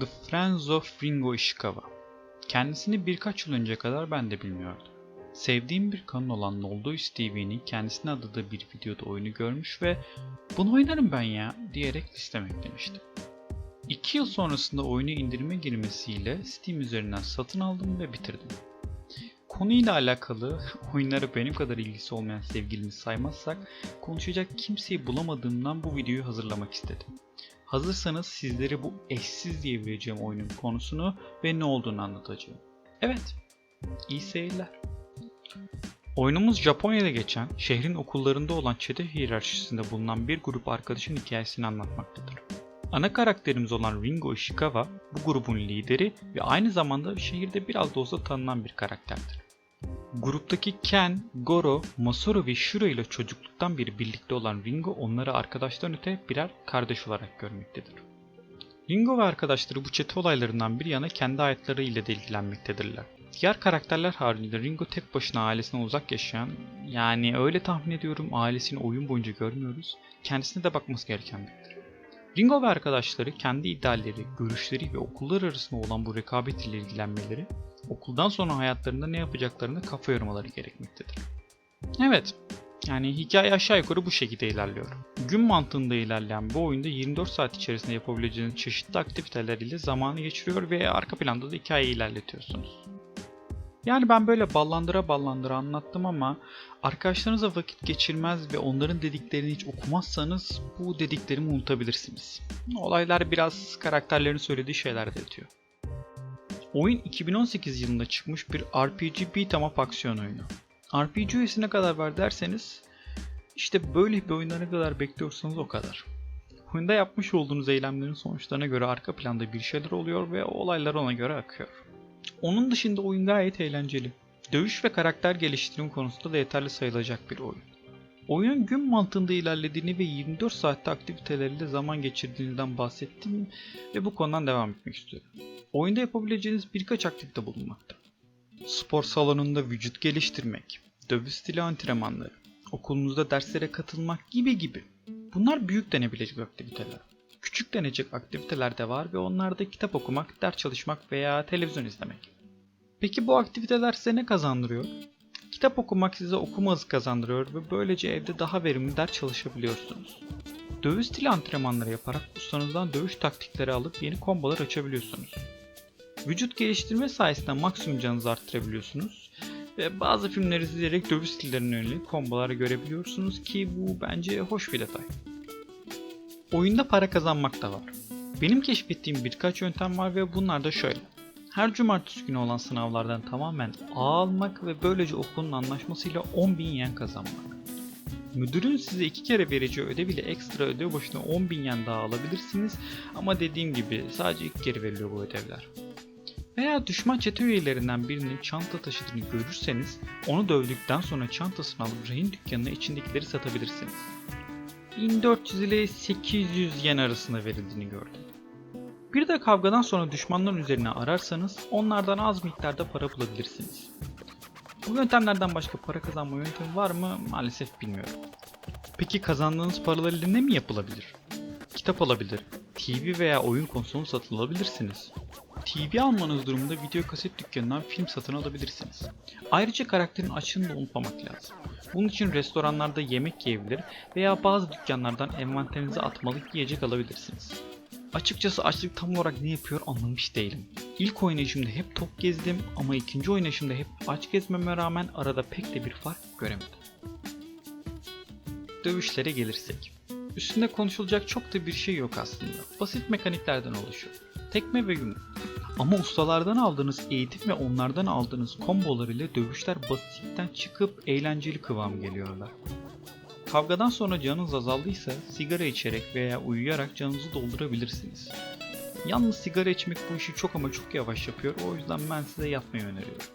The Friends of Ringo Ishikawa. Kendisini birkaç yıl önce kadar ben de bilmiyordum. Sevdiğim bir kanal olan Noldois TV'nin kendisine adadığı bir videoda oyunu görmüş ve bunu oynarım ben ya diyerek listeme eklemiştim. 2 yıl sonrasında oyunu indirime girmesiyle Steam üzerinden satın aldım ve bitirdim. Konuyla alakalı oyunlara benim kadar ilgisi olmayan sevgilimi saymazsak konuşacak kimseyi bulamadığımdan bu videoyu hazırlamak istedim. Hazırsanız sizlere bu eşsiz diyebileceğim oyunun konusunu ve ne olduğunu anlatacağım. Evet, iyi seyirler. Oyunumuz Japonya'da geçen, şehrin okullarında olan çete hiyerarşisinde bulunan bir grup arkadaşın hikayesini anlatmaktadır. Ana karakterimiz olan Ringo Ishikawa bu grubun lideri ve aynı zamanda şehirde biraz da olsa tanınan bir karakterdir. Gruptaki Ken, Goro, Masaru ve Shiro ile çocukluktan beri birlikte olan Ringo onları arkadaştan öte birer kardeş olarak görmektedir. Ringo ve arkadaşları bu çete olaylarından bir yana kendi hayatları ile de ilgilenmektedirler. Diğer karakterler haricinde Ringo tek başına ailesine uzak yaşayan, yani öyle tahmin ediyorum ailesini oyun boyunca görmüyoruz, kendisine de bakması gereken biridir. Ringo ve arkadaşları kendi idealleri, görüşleri ve okullar arasında olan bu rekabet ile ilgilenmeleri, okuldan sonra hayatlarında ne yapacaklarını kafa yormaları gerekmektedir. Evet, yani hikaye aşağı yukarı bu şekilde ilerliyor. Gün mantığında ilerleyen bu oyunda 24 saat içerisinde yapabileceğiniz çeşitli aktiviteler ile zamanı geçiriyor ve arka planda da hikayeyi ilerletiyorsunuz. Yani ben böyle ballandıra ballandıra anlattım ama arkadaşlarınızla vakit geçirmez ve onların dediklerini hiç okumazsanız bu dediklerimi unutabilirsiniz. Olaylar biraz karakterlerin söylediği şeyler de yatıyor. Oyun 2018 yılında çıkmış bir RPG beat 'em up aksiyon oyunu. RPG üyesine kadar var derseniz işte böyle bir oyunda ne kadar bekliyorsanız o kadar. Oyunda yapmış olduğunuz eylemlerin sonuçlarına göre arka planda bir şeyler oluyor ve olaylar ona göre akıyor. Onun dışında oyun gayet eğlenceli. Dövüş ve karakter geliştirme konusunda da yeterli sayılacak bir oyun. Oyunun gün mantığında ilerlediğini ve 24 saatte aktiviteleriyle zaman geçirdiğinizden bahsettim ve bu konudan devam etmek istiyorum. Oyunda yapabileceğiniz birkaç aktivite bulunmakta. Spor salonunda vücut geliştirmek, dövüş stili antrenmanları, okulunuzda derslere katılmak gibi gibi. Bunlar büyük denebilecek aktiviteler. Küçük denecek aktiviteler de var ve onlarda kitap okumak, ders çalışmak veya televizyon izlemek. Peki bu aktiviteler size ne kazandırıyor? Kitap okumak size okuma hızı kazandırıyor ve böylece evde daha verimli ders çalışabiliyorsunuz. Dövüş stili antrenmanları yaparak ustanızdan dövüş taktikleri alıp yeni kombolar açabiliyorsunuz. Vücut geliştirme sayesinde maksimum canınızı arttırabiliyorsunuz ve bazı filmleri izleyerek dövüş stillerine yönelik kombolar görebiliyorsunuz ki bu bence hoş bir detay. Oyunda para kazanmak da var. Benim keşfettiğim birkaç yöntem var ve bunlar da şöyle. Her cumartesi günü olan sınavlardan tamamen A almak ve böylece okulun anlaşmasıyla 10.000 yen kazanmak. Müdürün size iki kere vereceği ödev ile ekstra ödev başına 10.000 yen daha alabilirsiniz ama dediğim gibi sadece iki kere veriliyor bu ödevler. Veya düşman çete üyelerinden birinin çanta taşıdığını görürseniz onu dövdükten sonra çantasını alıp rehin dükkanına içindekileri satabilirsiniz. 1400 ile 800 yen arasında verildiğini gördüm. Bir de kavgadan sonra düşmanların üzerine ararsanız onlardan az miktarda para bulabilirsiniz. Bu yöntemlerden başka para kazanma yöntemi var mı maalesef bilmiyorum. Peki kazandığınız paralar ile ne mi yapılabilir? Kitap alabilir, TV veya oyun konsolu satın alabilirsiniz. TV almanız durumunda video kaset dükkanından film satın alabilirsiniz. Ayrıca karakterin açığını da unutmamak lazım. Bunun için restoranlarda yemek yiyebilir veya bazı dükkanlardan envanterinize atmalık yiyecek alabilirsiniz. Açıkçası açlık tam olarak ne yapıyor anlamış değilim. İlk oynayışımda hep tok gezdim ama ikinci oynayışımda hep aç gezmeme rağmen arada pek de bir fark göremedim. Dövüşlere gelirsek. Üstünde konuşulacak çok da bir şey yok aslında. Basit mekaniklerden oluşuyor. Tekme ve yumruk. Ama ustalardan aldığınız eğitim ve onlardan aldığınız kombolar ile dövüşler basitten çıkıp eğlenceli kıvam geliyorlar. Kavgadan sonra canınız azaldıysa sigara içerek veya uyuyarak canınızı doldurabilirsiniz. Yalnız sigara içmek bu işi çok ama çok yavaş yapıyor o yüzden ben size yapmayı öneriyorum.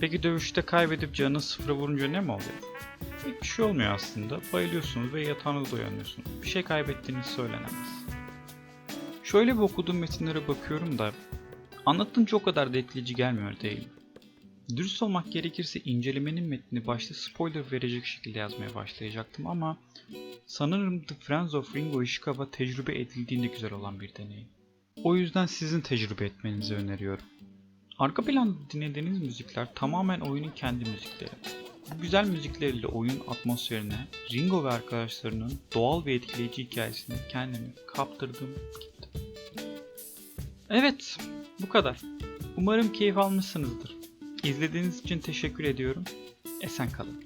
Peki dövüşte kaybedip canınız sıfıra vurunca ne mi oluyor? Hiçbir şey olmuyor aslında. Bayılıyorsunuz ve yatağınızda uyanıyorsunuz. Bir şey kaybettiğiniz söylenemez. Şöyle bir okuduğum metinlere bakıyorum da anlatınca o kadar da etkileyici gelmiyor değil. Dürüst olmak gerekirse incelemenin metnini başta spoiler verecek şekilde yazmaya başlayacaktım ama sanırım The Friends of Ringo Ishikawa tecrübe edildiğinde güzel olan bir deneyim. O yüzden sizin tecrübe etmenizi öneriyorum. Arka planda dinlediğiniz müzikler tamamen oyunun kendi müzikleri. Bu güzel müzikleriyle oyun atmosferine, Ringo ve arkadaşlarının doğal ve etkileyici hikayesine kendimi kaptırdım gittim. Evet, bu kadar. Umarım keyif almışsınızdır. İzlediğiniz için teşekkür ediyorum. Esen kalın.